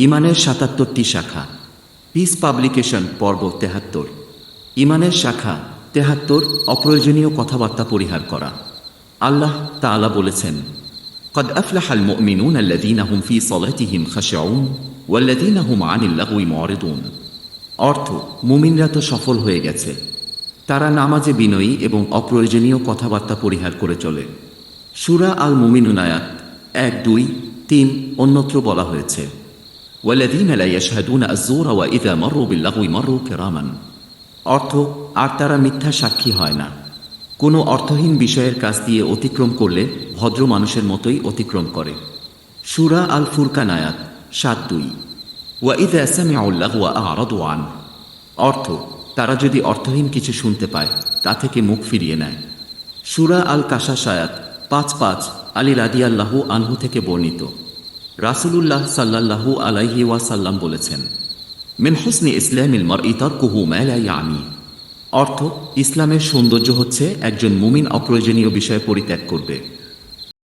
ইমানের সাতাত্তরটি শাখা piece publication পর্ব তেহাত্তর ইমানের শাখা তেহাত্তর অপ্রয়োজনীয় কথাবার্তা পরিহার করা আল্লাহ তাআলা বলেছেন قد أفلح المؤمنون الذين هم في صلاتهم خشعون والذين هم عن اللغو معرضون অর্থ মুমিনরা তো সফল হয়ে গেছে তারা নামাজে বিনয়ী এবং অপ্রয়োজনীয় কথাবার্তা পরিহার করে চলে সুরা আল মুমিনুনায়াত এক দুই তিন অন্যত্র বলা হয়েছে ওয়ালাদিন লা ইয়াশহাদুনা আয-যুর ওয়া ইযা মারু বিল-লাগwi মারু অর্থ, আর তারা মিথ্যা সাক্ষী হয় না। কোনো অর্থহীন বিষয়ের কাছ দিয়ে অতিক্রম করলে ভদ্র মানুষের মতোই অতিক্রম করে। সুরা আল ফুরকান আয়াত, সাত দুই। ওয়াঈদা সামিউল্লাহ ওয়া আরদ ওয়ান অর্থ, তারা যদি অর্থহীন কিছু শুনতে পায়, তা থেকে মুখ ফিরিয়ে নেয়। সুরা আল কাশাসায়াত পাঁচ পাঁচ আলী রাদিয়াল্লাহু আনহু থেকে বর্ণিত। রাসূলুল্লাহ সাল্লাল্লাহু আলাইহি ওয়াসাল্লাম বলেছেন, মিন হুসনি ইসলামিল মর ইতর্কুহু মেলাই আমি অর্থ, ইসলামের সৌন্দর্য হচ্ছে একজন মুমিন অপ্রয়োজনীয় বিষয় পরিত্যাগ করবে।